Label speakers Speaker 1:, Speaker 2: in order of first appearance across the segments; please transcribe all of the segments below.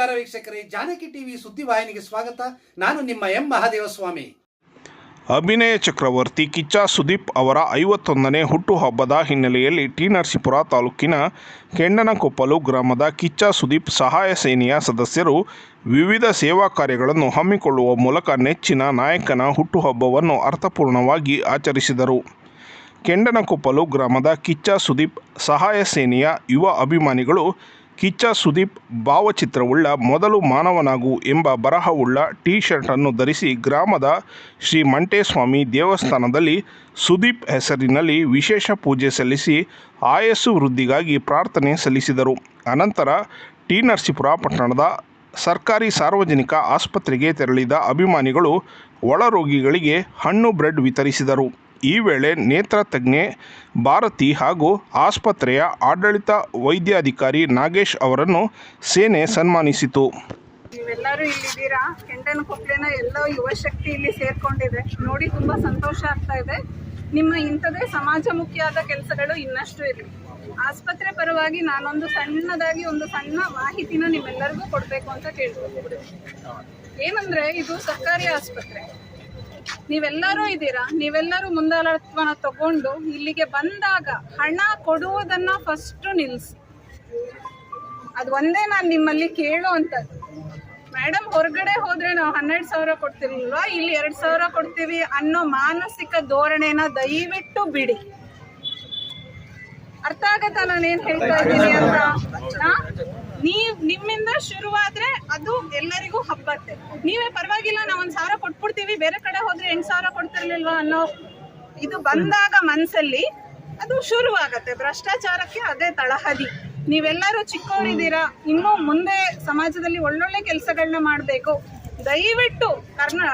Speaker 1: ನಮಸ್ಕಾರ ವೀಕ್ಷಕರೇ, ಜಾನಕಿ ಟಿವಿ ಸುದ್ದಿವಾಹಿನಿಗೆ ಸ್ವಾಗತ. ನಾನು ನಿಮ್ಮ ಎಂ ಮಹಾದೇವಸ್ವಾಮಿ.
Speaker 2: ಅಭಿನಯ ಚಕ್ರವರ್ತಿ ಕಿಚ್ಚ ಸುದೀಪ್ ಅವರ ಐವತ್ತೊಂದನೇ ಹುಟ್ಟುಹಬ್ಬದ ಹಿನ್ನೆಲೆಯಲ್ಲಿ ಟಿ ನರಸೀಪುರ ತಾಲೂಕಿನ ಕೆಂಡನಕೊಪ್ಪಲು ಗ್ರಾಮದ ಕಿಚ್ಚ ಸುದೀಪ್ ಸಹಾಯ ಸೇನೆಯ ಸದಸ್ಯರು ವಿವಿಧ ಸೇವಾ ಕಾರ್ಯಗಳನ್ನು ಹಮ್ಮಿಕೊಳ್ಳುವ ಮೂಲಕ ನೆಚ್ಚಿನ ನಾಯಕನ ಹುಟ್ಟುಹಬ್ಬವನ್ನು ಅರ್ಥಪೂರ್ಣವಾಗಿ ಆಚರಿಸಿದರು. ಕೆಂಡನಕೊಪ್ಪಲು ಗ್ರಾಮದ ಕಿಚ್ಚ ಸುದೀಪ್ ಸಹಾಯ ಸೇನೆಯ ಯುವ ಅಭಿಮಾನಿಗಳು ಕಿಚ್ಚ ಸುದೀಪ್ ಭಾವಚಿತ್ರವುಳ್ಳ ಮೊದಲು ಮಾನವನಾಗು ಎಂಬ ಬರಹವುಳ್ಳ ಟೀ ಶರ್ಟನ್ನು ಧರಿಸಿ ಗ್ರಾಮದ ಶ್ರೀ ಮಂಟೇಸ್ವಾಮಿ ದೇವಸ್ಥಾನದಲ್ಲಿ ಸುದೀಪ್ ಹೆಸರಿನಲ್ಲಿ ವಿಶೇಷ ಪೂಜೆ ಸಲ್ಲಿಸಿ ಆಯಸ್ಸು ವೃದ್ಧಿಗಾಗಿ ಪ್ರಾರ್ಥನೆ ಸಲ್ಲಿಸಿದರು. ಅನಂತರ ಟಿ. ನರಸೀಪುರ ಪಟ್ಟಣದ ಸರ್ಕಾರಿ ಸಾರ್ವಜನಿಕ ಆಸ್ಪತ್ರೆಗೆ ತೆರಳಿದ ಅಭಿಮಾನಿಗಳು ಒಳರೋಗಿಗಳಿಗೆ ಹಣ್ಣು ಬ್ರೆಡ್ ವಿತರಿಸಿದರು. ಈ ವೇಳೆ ನೇತ್ರ ತಜ್ಞೆ ಭಾರತಿ ಹಾಗೂ ಆಸ್ಪತ್ರೆಯ ಆಡಳಿತ ವೈದ್ಯಾಧಿಕಾರಿ ನಾಗೇಶ್ ಅವರನ್ನು ಸೇನೆ ಸನ್ಮಾನಿಸಿತು.
Speaker 3: ನೀವೆಲ್ಲರೂ ಇಲ್ಲಿದ್ದೀರಾ ಕೆಂಡನ ಎಲ್ಲ ಯುವ ಶಕ್ತಿ ಇಲ್ಲಿ ಸೇರ್ಕೊಂಡಿದೆ. ನೋಡಿ ತುಂಬಾ ಸಂತೋಷ ಆಗ್ತಾ ಇದೆ. ನಿಮ್ಮ ಇಂಥದೇ ಸಮಾಜಮುಖಿಯಾದ ಕೆಲಸಗಳು ಇನ್ನಷ್ಟು ಇರಲಿ. ಆಸ್ಪತ್ರೆ ಪರವಾಗಿ ನಾನೊಂದು ಸಣ್ಣದಾಗಿ ಒಂದು ಸಣ್ಣ ಮಾಹಿತಿನ ನಿಮ್ಮೆಲ್ಲರಿಗೂ ಕೊಡಬೇಕು ಅಂತ ಕೇಳ್ಕೊತೀನಿ ಏನಂದ್ರೆ ಇದು ಸರ್ಕಾರಿ ಆಸ್ಪತ್ರೆ. ನೀವೆಲ್ಲರೂ ಇದ್ದೀರಾ? ನೀವೆಲ್ಲರೂ ಮುಂದಾಳತ್ವನ ತಗೊಂಡು ಇಲ್ಲಿಗೆ ಬಂದಾಗ ಹಣ ಕೊಡುವುದನ್ನ ಫಸ್ಟ್ ನಿಲ್ಸಿ. ಅದು ಒಂದೇ ನಾನು ನಿಮ್ಮಲ್ಲಿ ಕೇಳುವಂಥದ್ದು ಮೇಡಮ್ ಹೊರಗಡೆ ಹೋದ್ರೆ ನಾವು ಹನ್ನೆರಡು ಸಾವಿರ ಕೊಡ್ತಿರ್ಲಿಲ್ವಾ ಇಲ್ಲಿ ಎರಡ್ ಸಾವಿರ ಕೊಡ್ತೀವಿ ಅನ್ನೋ ಮಾನಸಿಕ ಧೋರಣೆನ ದಯವಿಟ್ಟು ಬಿಡಿ. ಅರ್ಥ ಆಗತ್ತಾ ನಾನು ಏನ್ ಹೇಳ್ತಾ ಇದ್ದೀನಿ ಅಂತ? ನೀವ್ ನಿಮ್ಮಿಂದ ಶುರುವಾದ್ರೆ ಅದು ಎಲ್ಲರಿಗೂ ಹಬ್ಬತ್ತೆ ನೀವೇ ಪರವಾಗಿಲ್ಲ, ನಾವ್ ಒಂದ್ ಸಾವಿರ ಕೊಟ್ಬಿಡ್ತೀವಿ, ಬೇರೆ ಕಡೆ ಹೋದ್ರೆ ಎಂಟ್ ಸಾವಿರ ಕೊಡ್ತಿರ್ಲಿಲ್ವಾ ಅನ್ನೋ ಇದು ಬಂದಾಗ ಮನ್ಸಲ್ಲಿ ಅದು ಶುರುವಾಗತ್ತೆ. ಭ್ರಷ್ಟಾಚಾರಕ್ಕೆ ಅದೇ ತಳಹದಿ. ನೀವೆಲ್ಲರೂ ಚಿಕ್ಕವರಿದ್ದೀರಾ ಇನ್ನೂ ಮುಂದೆ ಸಮಾಜದಲ್ಲಿ ಒಳ್ಳೊಳ್ಳೆ ಕೆಲಸಗಳನ್ನ ಮಾಡಬೇಕು. ದಯವಿಟ್ಟು ಕರ್ನಾ,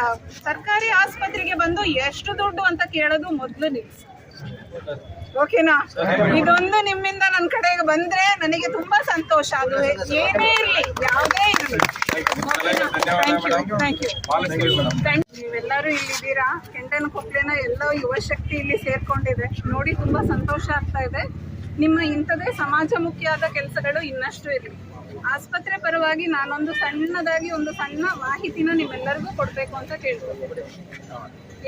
Speaker 3: ಸರ್ಕಾರಿ ಆಸ್ಪತ್ರೆಗೆ ಬಂದು ಎಷ್ಟು ದುಡ್ಡು ಅಂತ ಕೇಳೋದು ಮೊದಲು ನಿಲ್ಸಿ. ಓಕೆನಾ? ಇದೊಂದು ನಿಮ್ಮಿಂದ ನನ್ನ ಕಡೆಗೆ ಬಂದ್ರೆ ನನಗೆ ತುಂಬಾ ಸಂತೋಷ ಅದು ಏನೇ ಇರಲಿ ಯಾವುದೇ ಇರಲಿ. ನೀವೆಲ್ಲರೂ ಇಲ್ಲಿದ್ದೀರಾ ಕೆಂಡನ ಕೊಪ್ಪಳಿನ ಎಲ್ಲ ಯುವ ಶಕ್ತಿ ಇಲ್ಲಿ ಸೇರ್ಕೊಂಡಿದೆ. ನೋಡಿ ತುಂಬಾ ಸಂತೋಷ ಆಗ್ತಾ ಇದೆ. ನಿಮ್ಮ ಇಂಥದೇ ಸಮಾಜಮುಖಿಯಾದ ಕೆಲಸಗಳು ಇನ್ನಷ್ಟು ಇರಲಿ. ಆಸ್ಪತ್ರೆ ಪರವಾಗಿ ನಾನೊಂದು ಸಣ್ಣದಾಗಿ ಒಂದು ಸಣ್ಣ ಮಾಹಿತಿನ ನಿಮ್ಮೆಲ್ಲರಿಗೂ ಕೊಡಬೇಕು ಅಂತ ಕೇಳ್ಕೊತೀನಿ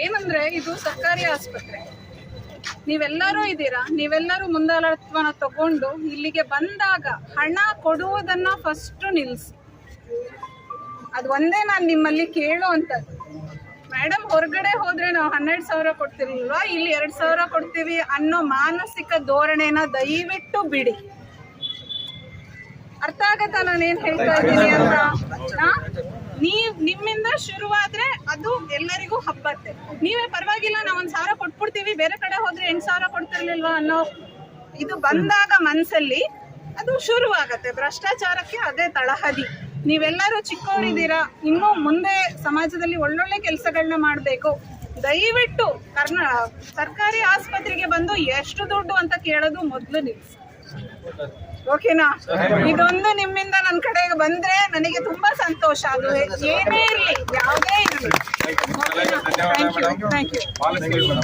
Speaker 3: ಏನಂದ್ರೆ ಇದು ಸರ್ಕಾರಿ ಆಸ್ಪತ್ರೆ. ನೀವೆಲ್ಲರೂ ಇದ್ದೀರಾ? ನೀವೆಲ್ಲರೂ ಮುಂದಾಳತ್ವನ ತಗೊಂಡು ಇಲ್ಲಿಗೆ ಬಂದಾಗ ಹಣ ಕೊಡುವುದನ್ನ ಫಸ್ಟ್ ನಿಲ್ಲಿಸಿ ಅದು ಒಂದೇ ನಾನು ನಿಮ್ಮಲ್ಲಿ ಕೇಳುವಂಥದ್ದು ಮೇಡಮ್ ಹೊರಗಡೆ ಹೋದ್ರೆ ನಾವು ಹನ್ನೆರಡು ಸಾವಿರ ಕೊಡ್ತಿರ್ಲಿಲ್ವಾ? ಇಲ್ಲಿ ಎರಡ್ ಸಾವಿರ ಕೊಡ್ತೀವಿ ಅನ್ನೋ ಮಾನಸಿಕ ಧೋರಣೆನ ದಯವಿಟ್ಟು ಬಿಡಿ. ಅರ್ಥ ಆಗತ್ತಾ ನಾನು ಏನ್ ಹೇಳ್ತಾ ಇದ್ದೀನಿ ಅಂತ? ನೀವ್ ನಿಮ್ಮಿಂದ ಶುರುವಾದ್ರೆ ಅದು ಎಲ್ಲರಿಗೂ ಹಬ್ಬತ್ತೆ. ನೀವೇ ಪರವಾಗಿಲ್ಲ ನಾವ್ ಒಂದ್ ಸಾವಿರ ಕೊಟ್ಬಿಡ್ತೀವಿ, ಬೇರೆ ಕಡೆ ಹೋದ್ರೆ ಎಂಟ್ ಸಾವಿರ ಕೊಡ್ತಿರ್ಲಿಲ್ವಾ ಅನ್ನೋ ಇದು ಬಂದಾಗ ಮನ್ಸಲ್ಲಿ ಅದು ಶುರುವಾಗತ್ತೆ. ಭ್ರಷ್ಟಾಚಾರಕ್ಕೆ ಅದೇ ತಳಹದಿ. ನೀವೆಲ್ಲರೂ ಚಿಕ್ಕವರಿದ್ದೀರಾ ಇನ್ನೂ ಮುಂದೆ ಸಮಾಜದಲ್ಲಿ ಒಳ್ಳೊಳ್ಳೆ ಕೆಲಸಗಳನ್ನ ಮಾಡಬೇಕು. ದಯವಿಟ್ಟು ಕರ್ನಾ, ಸರ್ಕಾರಿ ಆಸ್ಪತ್ರೆಗೆ ಬಂದು ಎಷ್ಟು ದುಡ್ಡು ಅಂತ ಕೇಳೋದು ಮೊದಲು ನಿಲ್ಸಿ. ಓಕೆನಾ? ಇದೊಂದು ನಿಮ್ಮಿಂದ ನನ್ನ ಕಡೆಗೆ ಬಂದ್ರೆ ನನಗೆ ತುಂಬಾ ಸಂತೋಷ ಅದು ಏನೇ ಇರಲಿ, ಯಾವುದೇ ಇರಲಿ. Thank you you